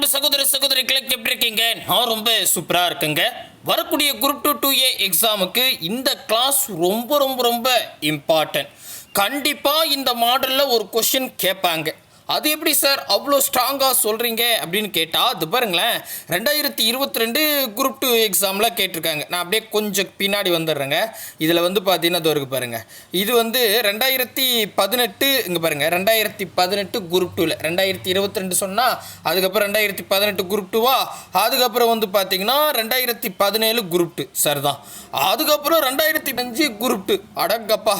அன்பு சகோதர சகோதரிகளுக்கு எப்படி இருக்கீங்க? நான் ரொம்ப சூப்பராக இருக்குங்க. வரக்கூடிய குரூப் டூ டூ ஏ எக்ஸாமுக்கு இந்த கிளாஸ் ரொம்ப ரொம்ப ரொம்ப இம்பார்ட்டன்ட் கண்டிப்பாக இந்த மாடலில் ஒரு கொஷின் கேட்பாங்க. அது எப்படி சார் அவ்வளோ ஸ்ட்ராங்காக சொல்கிறீங்க அப்படின்னு கேட்டால் அது பாருங்களேன் ரெண்டாயிரத்தி இருபத்தி ரெண்டு குரூப் டூ எக்ஸாமில் கேட்டிருக்காங்க. நான் அப்படியே கொஞ்சம் பின்னாடி வந்துடுறேங்க. இதில் வந்து பார்த்தீங்கன்னா அது இருக்கு பாருங்கள் இது வந்து ரெண்டாயிரத்தி பதினெட்டு இங்கே பாருங்கள் ரெண்டாயிரத்தி பதினெட்டு குரூப் டூவில் ரெண்டாயிரத்தி இருபத்தி ரெண்டு சொன்னால் அதுக்கப்புறம் ரெண்டாயிரத்தி பதினெட்டு குரூப் டூவா அதுக்கப்புறம் வந்து பார்த்தீங்கன்னா ரெண்டாயிரத்தி பதினேழு குரூப் டூ சார் தான். அதுக்கப்புறம் ரெண்டாயிரத்தி அஞ்சு குரூப் டூ அடங்கப்பா.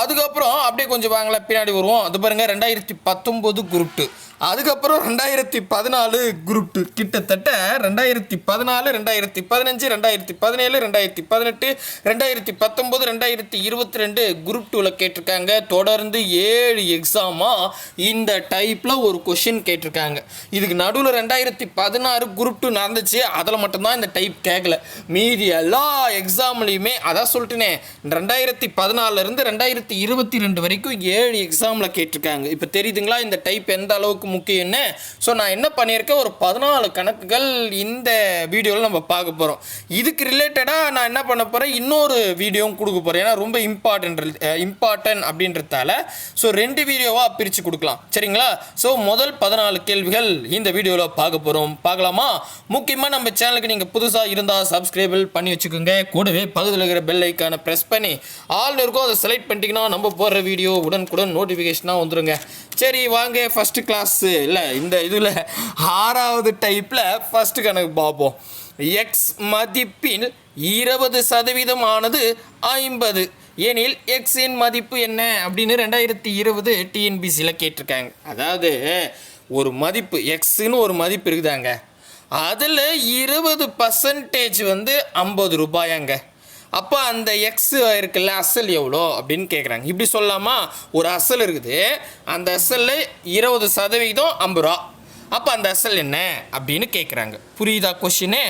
அதுக்கப்புறம் அப்படியே கொஞ்சம் வாங்கலாம் பின்னாடி வருவோம். அது பாருங்கள் ரெண்டாயிரத்தி பத்தொம்போது குரூப் டூ அதுக்கப்புறம் ரெண்டாயிரத்தி பதினாலு குரூப் டூ. கிட்டத்தட்ட ரெண்டாயிரத்தி பதினாலு ரெண்டாயிரத்தி பதினஞ்சு ரெண்டாயிரத்தி பதினேழு ரெண்டாயிரத்தி பதினெட்டு ரெண்டாயிரத்தி பத்தொம்போது ரெண்டாயிரத்தி இருபத்தி ரெண்டு குரூப் டூவில் கேட்டிருக்காங்க. தொடர்ந்து ஏழு எக்ஸாமாக இந்த டைப்பில் ஒரு கொஷின் கேட்டிருக்காங்க. இதுக்கு நடுவில் ரெண்டாயிரத்தி பதினாறு குரூப் டூ நடந்துச்சு. அதில் மட்டும்தான் இந்த டைப் கேட்கல மீதி எல்லா எக்ஸாம்லேயுமே அதான் சொல்லிட்டுனே ரெண்டாயிரத்தி பதினாலருந்து ரெண்டாயிரத்தி இருபத்தி ரெண்டு வரைக்கும் ஏழு எக்ஸாமில் கேட்டிருக்காங்க. இப்போ தெரியுதுங்களா இந்த டைப் எந்த அளவுக்கு முக்கியம்னு ஸோ நான் என்ன பண்ணியிருக்கேன்? ஒரு பதினாலு கணக்குகள் இந்த வீடியோவில் நம்ம பார்க்க போகிறோம் இதுக்கு ரிலேட்டடாக நான் என்ன பண்ண போகிறேன் இன்னொரு வீடியோவும் கொடுக்க போகிறேன் ஏன்னா ரொம்ப இம்பார்ட்டன்ட் இம்பார்ட்டன்ட் அப்படின்றதால ஸோ ரெண்டு வீடியோவாக பிரித்து கொடுக்கலாம். சரிங்களா? ஸோ முதல் பதினாலு கேள்விகள் இந்த வீடியோவில் பார்க்க போகிறோம் பார்க்கலாமா? முக்கியமாக நம்ம சேனலுக்கு நீங்கள் புதுசாக இருந்தால் சப்ஸ்கிரைபிள் பண்ணி வச்சுக்கோங்க. கூடவே பகுதியில் இருக்கிற பெல் ஐக்கானை ப்ரெஸ் பண்ணி ஆல் இருக்கும் அதை செலக்ட் பண்ணிட்டீங்கன்னா நம்ம போடுற வீடியோ உடனுக்குடன் நோட்டிஃபிகேஷனாக வந்துடுங்க சரி வாங்க ஃபஸ்ட்டு கிளாஸு இல்லை இந்த இதில் ஆறாவது டைப்பில் ஃபஸ்ட்டு கணக்கு பார்ப்போம். எக்ஸ் மதிப்பில் இருபது சதவீதமானது ஐம்பது. எனில் எக்ஸின் மதிப்பு என்ன? அப்படின்னு ரெண்டாயிரத்தி இருபது டிஎன்பிசியில் கேட்டிருக்காங்க. அதாவது ஒரு மதிப்பு எக்ஸுன்னு ஒரு மதிப்பு இருக்குதாங்க. அதில் இருபது பர்சன்டேஜ் வந்து ஐம்பது ரூபாயாங்க. அப்போ அந்த எக்ஸ் இருக்குல்ல அசல் எவ்வளோ அப்படின்னு கேட்குறாங்க இப்படி சொல்லாமா? ஒரு அசல் இருக்குது. அந்த அசலில் இருபது சதவீதம் ஐம்பது ரூபா. அப்போ அந்த அசல் என்ன? அப்படின்னு கேட்குறாங்க புரியுதா கொஷினு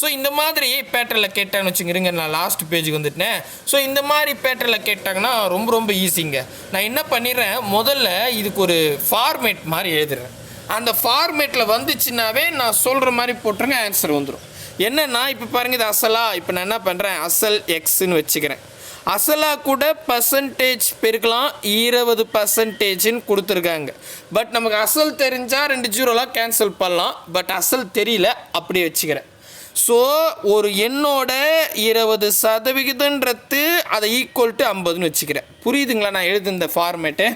ஸோ இந்த மாதிரி பேட்டரில் கேட்டாங்கன்னு வச்சுங்கிறீங்க நான் லாஸ்ட் பேஜுக்கு வந்துட்டேன். ஸோ இந்த மாதிரி பேட்டரில் கேட்டாங்கன்னா ரொம்ப ரொம்ப ஈஸிங்க நான் என்ன பண்ணிடுறேன்? முதல்ல இதுக்கு ஒரு ஃபார்மேட் மாதிரி எழுதுறேன். அந்த ஃபார்மேட்டில் வந்துச்சுன்னாவே நான் சொல்கிற மாதிரி போட்டுருங்க ஆன்சர் வந்துடும் என்னன்னா இப்போ பாருங்க இது அசலா. இப்போ நான் என்ன பண்ணுறேன் அசல் எக்ஸ்ன்னு வச்சுக்கிறேன். அசலா கூட பர்சன்டேஜ் பெருக்கலாம் இருபது பர்சன்டேஜ்னு கொடுத்துருக்காங்க. பட் நமக்கு அசல் தெரிஞ்சால் ரெண்டு ஜீரோலாம் கேன்சல் பண்ணலாம். பட் அசல் தெரியல அப்படியே வச்சுக்கிறேன். ஸோ ஒரு எண்ணோட இருபது சதவிகிதன்றது அதை ஈக்குவல் டு ஐம்பதுன்னு வச்சுக்கிறேன். புரியுதுங்களா? நான் எழுது இந்த ஃபார்மேட்டு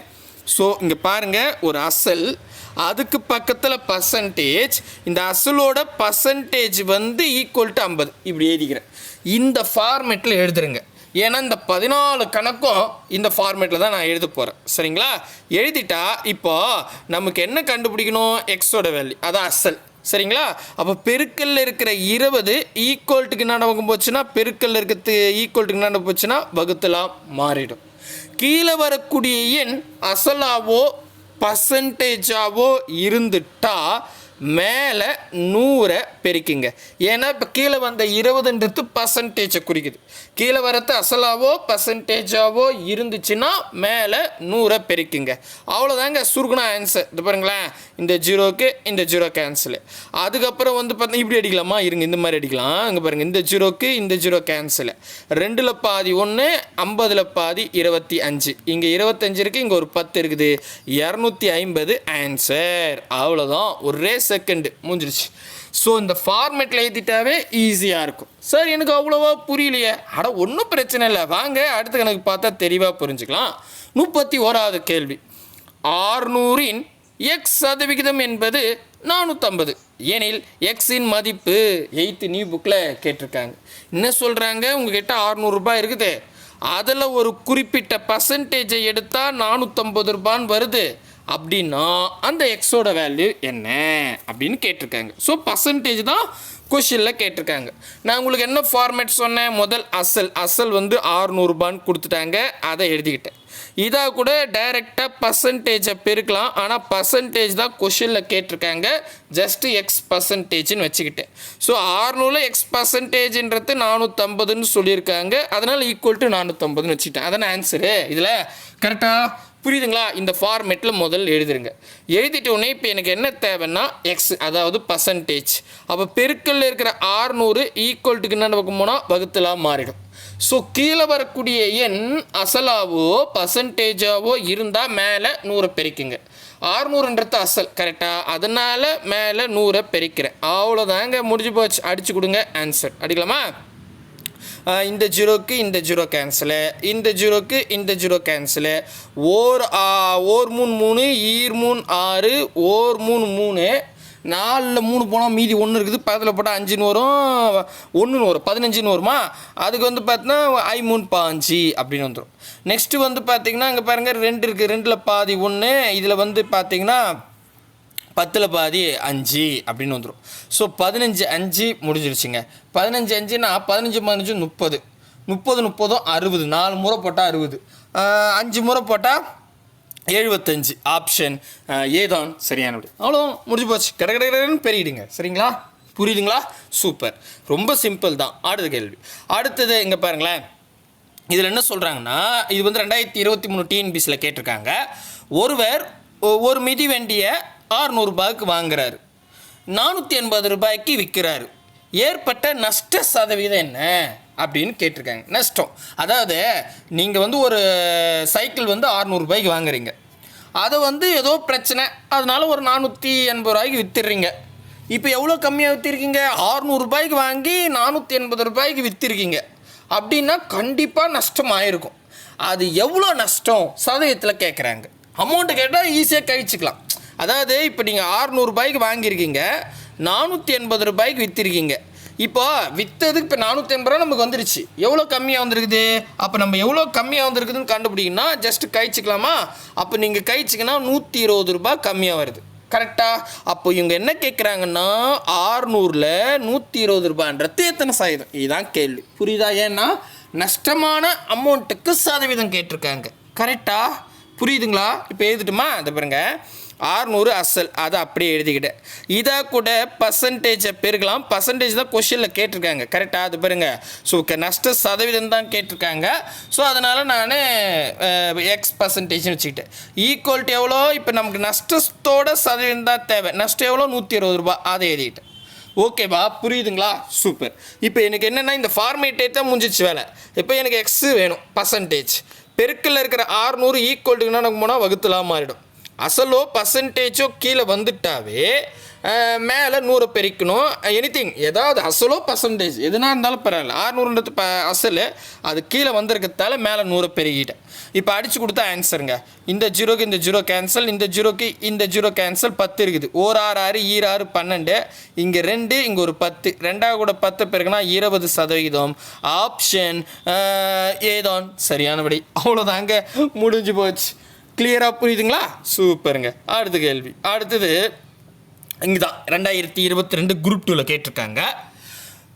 ஸோ இங்கே பாருங்கள் ஒரு அசல் அதுக்கு பக்கத்தில் பர்சன்டேஜ் இந்த அசலோட பர்சன்டேஜ் வந்து ஈக்குவல் டு ஐம்பது. இப்படி எழுதிக்கிறேன். இந்த ஃபார்மேட்டில் எழுதுருங்க. ஏன்னா இந்த பதினாலு கணக்கும் இந்த ஃபார்மேட்டில் தான் நான் எழுத போகிறேன் சரிங்களா? எழுதிட்டா இப்போ நமக்கு என்ன கண்டுபிடிக்கணும்? எக்ஸோட வேல்யூ அதான் அசல். சரிங்களா? அப்போ பெருக்கல்ல இருக்கிற இருபது ஈக்குவல்ட்டுக்கு என்ன நடக்கும் போச்சுன்னா பெருக்கல்ல இருக்கிறது ஈக்குவல்ட்டுக்கு என்ன போச்சுன்னா வகுத்தலாம் மாறிடும். கீழே வரக்கூடிய எண் அசலாவோ பர்சன்டேஜாவோ இருந்துட்டா மேலே நூறை பெருக்கிங்க. ஏன்னா இப்போ கீழே வந்த இருபதுன்றது பர்சன்டேஜை குறிக்குது. கீழே வரது அசலாவோ பர்சன்டேஜாவோ இருந்துச்சுன்னா மேலே நூறை பெருக்கிங்க. அவ்வளோதாங்க சுருக்குனா ஆன்சர் இது பாருங்களேன். இந்த ஜீரோக்கு இந்த ஜீரோ கேன்சலு அதுக்கப்புறம் வந்து பார்த்தா இப்படி அடிக்கலாமா? இருங்க இந்த மாதிரி அடிக்கலாம். இங்கே பாருங்கள் இந்த ஜீரோக்கு இந்த ஜீரோ கேன்சலு ரெண்டில் பாதி ஒன்று ஐம்பதில் பாதி இருபத்தி அஞ்சு. இங்கே இருபத்தஞ்சு இருக்குது இங்கே ஒரு பத்து இருக்குது. இரநூத்தி ஐம்பது ஆன்சர் அவ்வளோதான் ஒரே செகண்டு முடிஞ்சிருச்சு ஸோ இந்த ஃபார்மேட்டில் ஏற்றிட்டாவே ஈஸியாக இருக்கும். சார் எனக்கு அவ்வளோவா புரியலையே. அட ஒன்றும் பிரச்சனை இல்லை. வாங்க அடுத்த கணக்கு பார்த்தா தெளிவாக புரிஞ்சுக்கலாம். முப்பத்தி ஓராவது கேள்வி. ஆறுநூறின் எக்ஸ் சதவிகிதம் என்பது நானூற்றம்பது ஏனில் எக்ஸின் மதிப்பு எயித்து நியூ புக்கில் கேட்டிருக்காங்க. என்ன சொல்கிறாங்க உங்ககிட்ட அறநூறுபா இருக்குது. அதில் ஒரு குறிப்பிட்ட பர்சன்டேஜை எடுத்தால் நானூற்றம்பது ரூபான்னு வருது. அப்படின்னா அந்த எக்ஸோட வேல்யூ என்ன அப்படின்னு கேட்டிருக்காங்க. ஸோ பர்சன்டேஜ் தான் கொஷினில் கேட்டிருக்காங்க. நான் உங்களுக்கு என்ன ஃபார்மேட் சொன்னேன்? முதல் அசல். அசல் வந்து ஆறுநூறுபான்னு கொடுத்துட்டாங்க. அதை எழுதிக்கிட்டேன். இதாக கூட டைரெக்டாக பர்சன்டேஜை பெருக்கலாம். ஆனால் பர்சன்டேஜ் தான் கொஷினில் கேட்டிருக்காங்க. ஜஸ்ட் எக்ஸ் பர்சன்டேஜ்னு வச்சுக்கிட்டேன். ஸோ ஆறுநூறு எக்ஸ் பர்சன்டேஜ்ன்றது நானூற்றம்பதுன்னு சொல்லியிருக்காங்க. அதனால் ஈக்குவல் டு நானூற்றம்பதுன்னு வச்சுக்கிட்டேன். அதான ஆன்சரு இதில் கரெக்டாக புரியுதுங்களா? இந்த ஃபார்மேட்டில் முதல்ல எழுதிருங்க. எழுதிட்ட உடனே இப்போ எனக்கு என்ன தேவைன்னா எக்ஸ் அதாவது பர்சன்டேஜ் அப்போ பெருக்கல்ல இருக்கிற ஆறுநூறு ஈக்குவல்ட்டுக்கு என்ன பக்கம் போனால் வகுத்தலாக மாறிடும். ஸோ கீழே வரக்கூடிய எண் அசலாவோ பர்சன்டேஜாவோ இருந்தால் மேலே நூறை பெருக்குங்க. ஆறுநூறுன்றது அசல் கரெக்டாக அதனால் மேலே நூறை பெருக்கிறேன். அவ்வளோதாங்க முடிஞ்சு போச்சு. அடிச்சு கொடுங்க ஆன்சர் அடிக்கலாமா? இந்த ஜீரோக்கு இந்த ஜீரோ கேன்சலு இந்த ஜீரோக்கு இந்த ஜீரோ கேன்சலு ஓர் ஓர் மூணு மூணு ஈர் மூணு ஆறு ஓர் மூணு மூணு. நாலில் மூணு போனால் மீதி ஒன்று இருக்குது. பக்கத்தில் போட்டால் அஞ்சுன்னு வரும். ஒன்றுன்னு வரும். பதினஞ்சுன்னு வருமா? அதுக்கு வந்து பார்த்தீங்கன்னா ஐ மூணு பாஞ்சு அப்படின்னு வந்துடும் நெக்ஸ்ட்டு வந்து பார்த்தீங்கன்னா இங்கே பாருங்கள் ரெண்டு இருக்குது ரெண்டில் பாதி ஒன்று இதில் வந்து பார்த்திங்கன்னா பத்தில் பாதி அஞ்சு அப்படின்னு வந்துடும் ஸோ பதினஞ்சு அஞ்சு முடிஞ்சிருச்சுங்க. பதினஞ்சு அஞ்சுனா பதினஞ்சு பதினஞ்சு முப்பது. முப்பது முப்பதும் அறுபது. நாலு முறை போட்டால் அறுபது. அஞ்சு முறை போட்டால் எழுபத்தஞ்சு. ஆப்ஷன் ஏதான் சரியான அவ்வளோ முடிஞ்சு போச்சு. கடை கடை பெரியிடுங்க சரிங்களா? புரியுதுங்களா? சூப்பர் ரொம்ப சிம்பிள் தான். அடுத்த கேள்வி. அடுத்தது இங்கே பாருங்களேன். இதில் என்ன சொல்கிறாங்கன்னா இது வந்து ரெண்டாயிரத்தி இருபத்தி மூணு டிஎன்பிசியில் கேட்டிருக்காங்க. ஒருவர் ஒரு மிதி வண்டியை ஆறுநூறுபாய்க்கு வாங்குறாரு. நானூற்றி எண்பது ரூபாய்க்கு விற்கிறாரு. ஏற்பட்ட நஷ்ட சதவீதம் என்ன? அப்படின்னு கேட்டிருக்காங்க. நஷ்டம். அதாவது நீங்கள் வந்து ஒரு சைக்கிள் வந்து ஆறுநூறுபாய்க்கு வாங்குறீங்க. அதை வந்து ஏதோ பிரச்சனை. அதனால் ஒரு நானூற்றி எண்பது ரூபாய்க்கு விற்றுறீங்க இப்போ எவ்வளோ கம்மியாக விற்றுருக்கீங்க ஆறுநூறுபாய்க்கு வாங்கி நானூற்றி எண்பது ரூபாய்க்கு விற்றுருக்கீங்க அப்படின்னா கண்டிப்பாக நஷ்டம் ஆயிருக்கும். அது எவ்வளோ நஷ்டம்? சதவீதத்தில் கேட்குறாங்க அமௌண்ட்டு கேட்டால் ஈஸியாக கழிச்சுக்கலாம். அதாவது இப்போ நீங்கள் ஆறுநூறுபாய்க்கு வாங்கியிருக்கீங்க நானூற்றி எண்பது ரூபாய்க்கு விற்றுருக்கீங்க இப்போ விற்றதுக்கு இப்போ நானூற்றி எண்பது ரூபா நமக்கு வந்துருச்சு. எவ்வளோ கம்மியாக வந்திருக்குது? அப்போ நம்ம எவ்வளோ கம்மியாக வந்திருக்குதுன்னு கண்டுபிடிக்கணும்னா ஜஸ்ட் கழிச்சிக்கலாமா? அப்போ நீங்கள் கழிச்சிங்கன்னா நூற்றி இருபது ரூபாய் கம்மியாக வருது. கரெக்டாக அப்போ இவங்க என்ன கேட்குறாங்கன்னா ஆறுநூறில் நூற்றி இருபது ரூபான்றது எத்தனை சதவீதம்? இதுதான் கேள்வி. புரியுதா? ஏன்னா நஷ்டமான அமௌண்ட்டுக்கு சதவீதம் கேட்டிருக்காங்க. கரெக்டாக புரியுதுங்களா? இப்போ எழுதிட்டுமா? அதை பாருங்கள் ஆறுநூறு அசல். அதை அப்படியே எழுதிக்கிட்டேன். இதை கூட பர்சன்டேஜை பெருக்கலாம். பர்சன்டேஜ் தான் கொஷினில் கேட்டிருக்காங்க. கரெக்டாக அது பாருங்க. ஸோ நஷ்ட சதவீதம் தான் கேட்டிருக்காங்க. ஸோ அதனால் நான் எக்ஸ் பர்சன்டேஜ்னு வச்சுக்கிட்டேன். ஈக்குவல்ட்டு எவ்வளோ? இப்போ நமக்கு நஷ்டத்தோட சதவீதம் தான் தேவை. நஷ்டம் எவ்வளோ? நூற்றி இருபது ரூபா அதை எழுதிக்கிட்டேன் ஓகேவா புரியுதுங்களா? சூப்பர் இப்போ எனக்கு என்னென்னா இந்த ஃபார்மேட்டே தான் முடிஞ்சிச்சு வேலை. இப்போ எனக்கு எக்ஸு வேணும். பர்சன்டேஜ் பெருக்கில் இருக்கிற ஆறுநூறு ஈக்குவல்ட்டுக்குன்னா நமக்கு போனால் வகுத்துலாம் மாறிடும். அசலோ பர்சன்டேஜோ கீழே வந்துட்டாவே மேலே நூறை பெருக்கணும். எனிதிங் ஏதாவது அசலோ பர்சன்டேஜ் எதுனா இருந்தாலும் பரவாயில்ல. ஆறுநூறுன்றது ப அசல் அது கீழே வந்திருக்கிறதால மேலே நூறை பெருகிட்டேன். இப்போ அடிச்சு கொடுத்தா ஆன்சருங்க இந்த ஜீரோக்கு இந்த ஜீரோ கேன்சல் இந்த ஜீரோக்கு இந்த ஜீரோ கேன்சல் பத்து இருக்குது. ஓர் ஆறு ஆறு ஈர் ஆறு பன்னெண்டு இங்கே ரெண்டு இங்கே ஒரு பத்து. ரெண்டாவது கூட பத்து பேருக்குன்னா இருபது சதவீதம். ஆப்ஷன் ஏதான். சரியானபடி. அவ்வளோதாங்க முடிஞ்சு போச்சு. கிளியராக புரியுதுங்களா? சூப்பருங்க. அடுத்த கேள்வி. அடுத்தது இங்கே தான் ரெண்டாயிரத்தி இருபத்தி ரெண்டு குரூப் டூவில் கேட்டிருக்காங்க.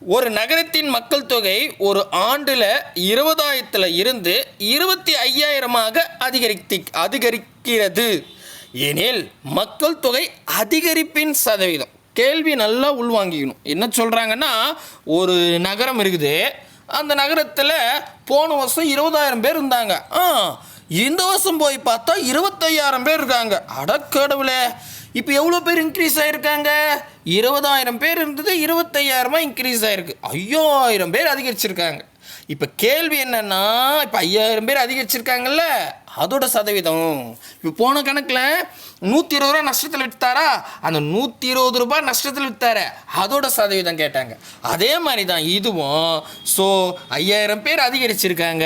ஒரு நகரத்தின் மக்கள் தொகை ஒரு ஆண்டில் இருபதாயிரத்தில் இருந்து இருபத்தி ஐயாயிரமாக அதிகரித்து அதிகரிக்கிறது. எனில் மக்கள் தொகை அதிகரிப்பின் சதவீதம். கேள்வி நல்லா உள்வாங்கிக்கணும். என்ன சொல்கிறாங்கன்னா ஒரு நகரம் இருக்குது. அந்த நகரத்தில் போன வருஷம் இருபதாயிரம் பேர் இருந்தாங்க. ஆ இந்த வருஷம் போய் பார்த்தா இருபத்தையாயிரம் பேர் இருக்காங்க. அடக்கடவுளே இப்போ எவ்வளோ பேர் இன்க்ரீஸ் ஆகிருக்காங்க இருபதாயிரம் பேர் இருந்தது இருபத்தையாயிரமா இன்க்ரீஸ் ஆகிருக்கு ஐயாயிரம் பேர் அதிகரிச்சிருக்காங்க. இப்போ கேள்வி என்னென்னா இப்போ ஐயாயிரம் பேர் அதிகரிச்சிருக்காங்கல்ல அதோட சதவீதம். இப்போ போன கணக்கில் நூற்றி இருபது ரூபா நஷ்டத்தில் விற்றாரா அந்த நூற்றி இருபது ரூபாய் நஷ்டத்தில் விற்றாரு அதோட சதவீதம் கேட்டாங்க. அதே மாதிரி தான் இதுவும். ஸோ ஐயாயிரம் பேர் அதிகரிச்சிருக்காங்க.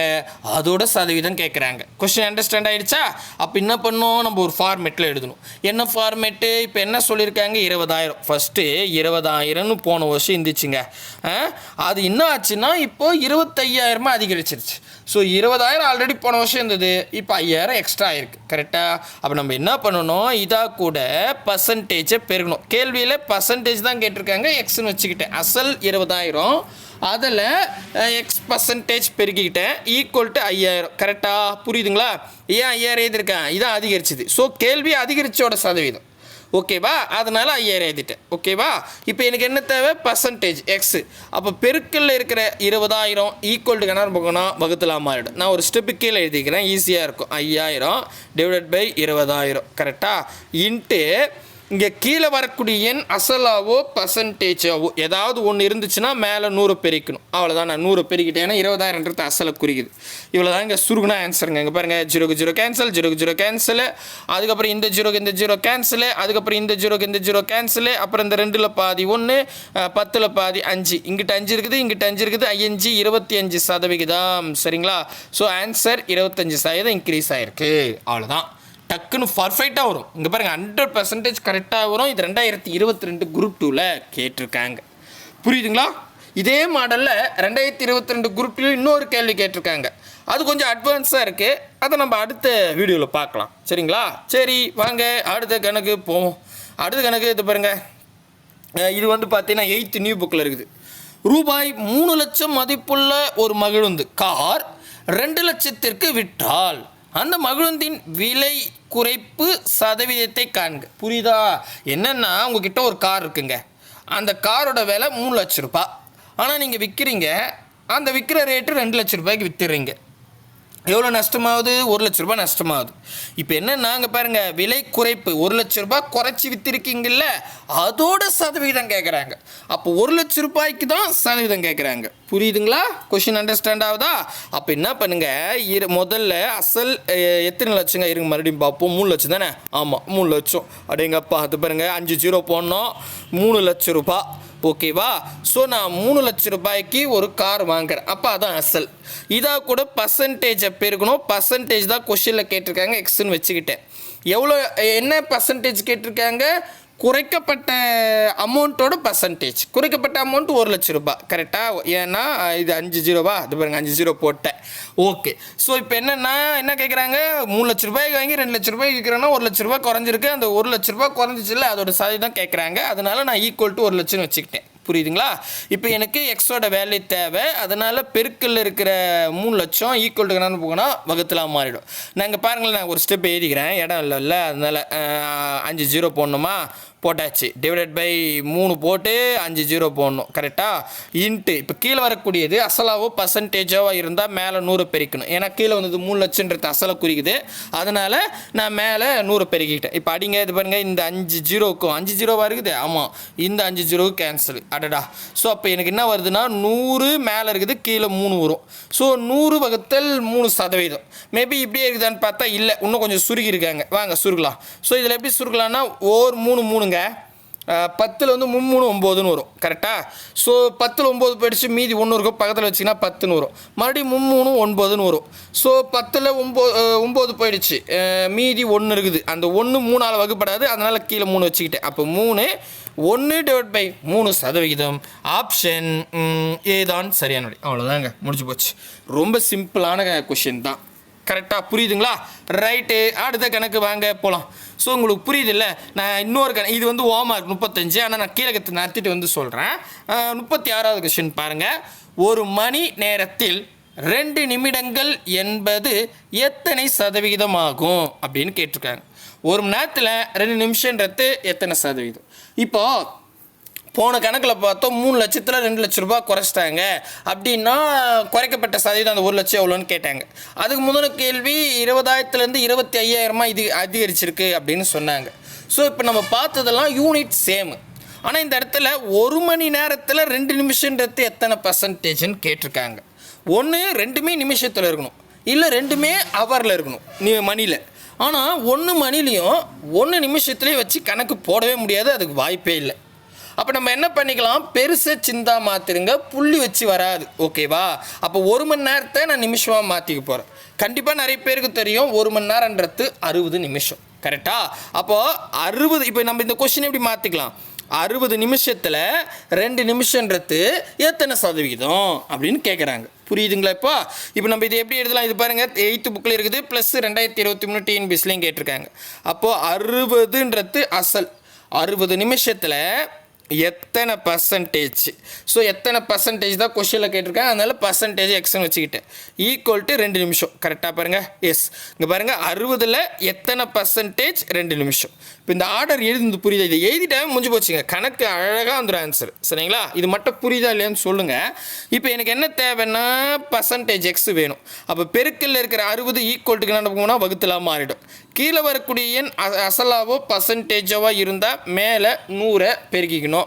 அதோட சதவீதம் கேட்குறாங்க கொஸ்டின் அண்டர்ஸ்டாண்ட் ஆகிடுச்சா அப்போ என்ன பண்ணோம்? நம்ம ஒரு ஃபார்மேட்டில் எழுதணும். என்ன ஃபார்மேட்டு இப்போ என்ன சொல்லியிருக்காங்க இருபதாயிரம். ஃபஸ்ட்டு இருபதாயிரம்னு போன வருஷம் இருந்துச்சுங்க. ஆ? அது என்ன ஆச்சுன்னா இப்போது இருபத்தையாயிரமாக அதிகரிச்சிருச்சு. ஸோ இருபதாயிரம் ஆல்ரெடி போன வருஷம் இருந்தது. இப்போ ஐயாயிரம் எக்ஸ்ட்ரா ஆயிருக்கு. கரெக்டாக அப்போ நம்ம என்ன பண்ணணும்? இதாக கூட பர்சன்டேஜை பெருகணும். கேள்வியில் பர்சன்டேஜ் தான் கேட்டிருக்காங்க எக்ஸ்னு வச்சுக்கிட்டேன். அசல் இருபதாயிரம். அதில் எக்ஸ் பர்சன்டேஜ் பெருக்கிக்கிட்டேன் ஈக்குவல் டு ஐயாயிரம். கரெக்டாக புரியுதுங்களா? ஏன் ஐயாயிரம் எழுதியிருக்கேன்? இதான் அதிகரிச்சுது. ஸோ கேள்வி அதிகரிச்சோட சதவீதம். ஓகேவா அதனால ஐயாயிரம் எழுதிட்டேன். ஓகேவா இப்போ எனக்கு என்ன தேவை? பர்சன்டேஜ் எக்ஸு அப்போ பெருக்கல்ல இருக்கிற இருபதாயிரம் ஈக்குவல் டு கணக்கு போகணும் வகுத்தலாம் மாறிடும். நான் ஒரு ஸ்டெப்பு கீழே எழுதிக்கிறேன். ஈஸியாக இருக்கும். ஐயாயிரம் டிவைட் பை இருபதாயிரம். கரெக்டாக இன்ட்டு இங்கே கீழே வரக்கூடிய எண் அசலாவோ பர்சன்டேஜாவோ ஏதாவது ஒன்று இருந்துச்சுன்னா மேலே நூறு பெருக்கணும். அவ்வளோதான் நான் நூறு பெருக்கிட்டேன். ஏன்னா இருபதாயிரன்றது அசலை குறிக்குது. இவ்வளோ தான் இங்கே சுருகுனா ஆன்சருங்க இங்கே பாருங்கள் ஜீரோக்கு ஜீரோ கேன்சல் ஜீரோக்கு ஜீரோ கேன்சல் அதுக்கப்புறம் இந்த ஜீரோக்கு இந்த ஜீரோ கேன்சலு அதுக்கப்புறம் இந்த ஜீரோக்கு இந்த ஜீரோ கேன்சலு அப்புறம் இந்த ரெண்டில் பாதி ஒன்று பத்தில் பாதி அஞ்சு. இங்கிட்ட அஞ்சு இருக்குது இங்கிட்ட அஞ்சு இருக்குது. ஐயஞ்சு இருபத்தி அஞ்சு சதவிகிதம். சரிங்களா? ஸோ ஆன்சர் இருபத்தஞ்சு சதவீதம் இன்க்ரீஸ் ஆயிருக்கு. அவ்வளோதான் டக்குன்னு பர்ஃபெக்டாக வரும். இங்கே பாருங்கள் ஹண்ட்ரட் பர்சன்டேஜ் கரெக்டாக வரும். இது ரெண்டாயிரத்தி இருபத்தி ரெண்டு குரூப் டூவில் கேட்டிருக்காங்க. புரியுதுங்களா? இதே மாடலில் ரெண்டாயிரத்தி இருபத்தி ரெண்டு குரூப் டூ இன்னொரு கேள்வி கேட்டிருக்காங்க. அது கொஞ்சம் அட்வான்ஸாக இருக்குது அதை நம்ம அடுத்த வீடியோவில் பார்க்கலாம். சரிங்களா? சரி வாங்க. அடுத்த கணக்கு போவோம். அடுத்த கணக்கு இது பாருங்கள் இது வந்து பார்த்தீங்கன்னா எயித்து நியூ புக்கில் இருக்குது. ரூபாய் மூணு லட்சம் மதிப்புள்ள ஒரு மகிழுந்து கார் ரெண்டு லட்சத்திற்கு விற்றால் அந்த மகிழுந்தின் விலை குறைப்பு சதவீதத்தை காண்க. புரியுதா? என்னென்னா உங்ககிட்ட ஒரு கார் இருக்குங்க. அந்த காரோட விலை மூணு லட்ச ரூபாய் ஆனால் நீங்கள் விற்கிறீங்க அந்த விற்கிற ரேட்டு ரெண்டு லட்ச ரூபாய்க்கு விற்றுறீங்க எவ்வளோ நஷ்டமாகுது? ஒரு லட்ச ரூபாய் நஷ்டமாகுது. இப்போ என்ன நாங்கள் பாருங்கள் விலை குறைப்பு. ஒரு லட்ச ரூபாய் குறைச்சி விற்றுருக்கீங்கல்ல அதோட சதவீதம் கேட்குறாங்க அப்போ ஒரு லட்ச ரூபாய்க்கு தான் சதவீதம் கேட்குறாங்க புரியுதுங்களா? கொஷின் அண்டர்ஸ்டாண்ட் ஆகுதா? அப்போ என்ன பண்ணுங்கள் இரு முதல்ல அசல் எத்தனை லட்சங்க? இருங்க மறுபடியும் பார்ப்போம். மூணு லட்சம் தானே? ஆமாம் மூணு லட்சம். அப்படிங்கப்பா அது பாருங்கள் அஞ்சு ஜீரோ போடணும். மூணு லட்ச ரூபாய். ஓகேவா ஸோ நான் மூணு லட்ச ரூபாய்க்கு ஒரு கார் வாங்குறேன். அப்போ அதான் அசல். இதாக கூட பர்சன்டேஜ் அப்போ இருக்கணும் பர்சன்டேஜ் தான் கொஷினில் கேட்டிருக்காங்க எக்ஸ்ன்னு வச்சுக்கிட்டேன். எவ்வளோ என்ன பர்சன்டேஜ் கேட்டிருக்காங்க? குறைக்கப்பட்ட அமௌண்ட்டோட பர்சன்டேஜ் குறைக்கப்பட்ட அமௌண்ட் ஒரு லட்ச ரூபாய். கரெக்டாக ஏன்னா இது அஞ்சு ஜீரோவா? அது பாருங்க அஞ்சு ஜீரோ போட்டேன். ஓகே ஸோ இப்போ என்னென்னா என்ன கேட்குறாங்க மூணு லட்ச ரூபாய்க்கு வாங்கி ரெண்டு லட்ச ரூபாய்க்கு விற்கிறேன்னா ஒரு லட்ச ரூபாய் குறைஞ்சிருக்கு. அந்த ஒரு லட்ச ரூபாய் குறைஞ்சிச்சுல அதோட சதவீதம் கேட்குறாங்க அதனால நான் ஈக்குவல் டு ஒரு லட்சம்னு வச்சுக்கிட்டேன். புரியுதுங்களா? இப்போ எனக்கு எக்ஸோட வேல்யூ தேவை. அதனால் பெருக்கல்ல இருக்கிற மூணு லட்சம் ஈக்குவல் டு என்னன்னு போனால் மாறிடும். நாங்கள் பாருங்களேன் நான் ஒரு ஸ்டெப் எழுதிக்கிறேன் இடம் இல்லைல்ல அதனால் அஞ்சு ஜீரோ போடணுமா? போட்டாச்சு. டிவைடட் பை மூணு போட்டு அஞ்சு ஜீரோ போடணும். கரெக்டாக இன்ட்டு இப்போ கீழே வரக்கூடியது அசலாவோ பர்சன்டேஜாவோ இருந்தால் மேலே நூறு பெருக்கணும். ஏன்னா கீழே வந்தது மூணு லட்சன்றது அசலை குறிக்குது. அதனால் நான் மேலே நூறு பெருக்கிக்கிட்டேன். இப்போ அடிங்க இது பாருங்கள் இந்த அஞ்சு ஜீரோக்கும் அஞ்சு ஜீரோவாக இருக்குது? ஆமாம் இந்த அஞ்சு ஜீரோவுக்கு கேன்சல் அடடா. ஸோ அப்போ எனக்கு என்ன வருதுன்னா நூறு மேலே இருக்குது கீழே மூணு வரும். ஸோ நூறு வகுத்தல் மூணு சதவீதம். மேபி இப்படியே இருக்குதான்னு பார்த்தா இல்லை. இன்னும் கொஞ்சம் சுருகி இருக்காங்க வாங்க சுருக்கலாம். ஸோ இதில் எப்படி சுருக்கலாம்னா ஓர் மூணு மூணுங்க. பத்தில் வந்து மும்மூணு ஒம்போதுன்னு வரும். கரெக்டாக ஸோ பத்தில் ஒம்பது போயிடுச்சு மீதி ஒன்று இருக்கும். பக்கத்தில் வச்சிங்கன்னா பத்துன்னு வரும். மறுபடியும் மும்மூணு ஒன்பதுன்னு வரும். ஸோ பத்தில் ஒம்பது ஒம்பது போயிடுச்சு. மீதி ஒன்று இருக்குது. அந்த ஒன்று மூணால் வகுப்படாது. அதனால் கீழே மூணு வச்சுக்கிட்டேன். அப்போ மூணு ஒன்று டிவைட் பை மூணு சதவிகிதம். ஆப்ஷன் ஏதான் சரியான அவ்வளோதாங்க முடிஞ்சு போச்சு. ரொம்ப சிம்பிளான கொஷின் தான். கரெக்டாக புரியுதுங்களா? ரைட்டு. அடுத்த கணக்கு வாங்க போகலாம் ஸோ உங்களுக்கு புரியுதுல்ல? நான் இன்னொரு கணக்கு இது வந்து ஓமார்க் முப்பத்தஞ்சு ஆனால் நான் கீழே கற்று நடத்திட்டு வந்து சொல்கிறேன் முப்பத்தி ஆறாவது கொஷின் பாருங்கள் ஒரு மணி நேரத்தில் ரெண்டு நிமிடங்கள் என்பது எத்தனை சதவிகிதம் ஆகும்? அப்படின்னு கேட்டிருக்காங்க. ஒரு மணி நேரத்தில் ரெண்டு நிமிஷன்றது எத்தனை சதவீதம் இப்போது போன கணக்கில் பார்த்தோம் மூணு லட்சத்தில் ரெண்டு லட்ச ரூபாய் குறைச்சிட்டாங்க. அப்படின்னா குறைக்கப்பட்ட சதவீதம் அந்த ஒரு லட்சம் எவ்வளோன்னு கேட்டாங்க. அதுக்கு முதல் கேள்வி இருபதாயிரத்துலேருந்து இருபத்தி ஐயாயிரமா இது அதிகரிச்சிருக்கு அப்படின்னு சொன்னாங்க. ஸோ இப்போ நம்ம பார்த்ததெல்லாம் யூனிட் சேமு ஆனால் இந்த இடத்துல ஒரு மணி நேரத்தில் ரெண்டு நிமிஷன்றது எத்தனை பர்சன்டேஜ்னு கேட்டிருக்காங்க. ஒன்று ரெண்டுமே நிமிஷத்தில் இருக்கணும். இல்லை ரெண்டுமே ஹவரில் இருக்கணும். நீ மணியில் ஆனால் ஒன்று மணிலையும் ஒன்று நிமிஷத்துலேயும் வச்சு கணக்கு போடவே முடியாது. அதுக்கு வாய்ப்பே இல்லை. அப்போ நம்ம என்ன பண்ணிக்கலாம்? பெருசை சிந்தா மாற்றிருங்க புள்ளி வச்சு வராது. ஓகேவா அப்போ ஒரு மணி நேரத்தை நான் நிமிஷமாக மாற்றிக்க போகிறேன் கண்டிப்பாக நிறைய பேருக்கு தெரியும். ஒரு மணி நேரன்றது அறுபது நிமிஷம். கரெக்டாக அப்போது அறுபது இப்போ நம்ம இந்த கொஷின் எப்படி மாற்றிக்கலாம் அறுபது நிமிஷத்தில் ரெண்டு நிமிஷன்றது எத்தனை சதவீதம் அப்படின்னு கேட்குறாங்க புரியுதுங்களா இப்போ? இப்போ நம்ம இது எப்படி எழுதலாம்? இது பாருங்கள் எயித்து புக்கில் இருக்குது. ப்ளஸ் ரெண்டாயிரத்தி இருபத்தி மூணு டிஎன்பிஎஸ்லேயும் கேட்டிருக்காங்க. அப்போது அறுபதுன்றது அசல். அறுபது நிமிஷத்தில் எத்தனை பர்சன்டேஜ் ஸோ எத்தனை பர்சன்டேஜ் தான் கொஷினில் கேட்டிருக்கேன். அதனால பர்சன்டேஜ் எக்ஸ்னு வச்சுக்கிட்டேன். ஈக்குவல் டு ரெண்டு நிமிஷம். கரெக்டாக பாருங்கள் எஸ் இங்கே பாருங்கள் அறுபதில் எத்தனை பர்சன்டேஜ் ரெண்டு நிமிஷம். இப்போ இந்த ஆர்டர் எழுதுந்து புரியுதா? இதை எழுதிட்டேன் முடிஞ்சு போச்சுங்க. கணக்கு அழகாக வந்துடும் ஆன்சர் சரிங்களா? இது மட்டும் புரியுதா இல்லையான்னு சொல்லுங்கள் இப்போ எனக்கு என்ன தேவைன்னா பர்சன்டேஜ் எக்ஸ் வேணும். அப்போ பெருக்கல்ல இருக்கிற அறுபது ஈக்குவல்ட்டுக்கு என்ன போனால் வகுத்தலாக மாறிடும். கீழே வரக்கூடிய எண் அ- அசலாவோ பர்சன்டேஜாவோ இருந்தால் மேலே நூறை பெருக்கிக்கணும்.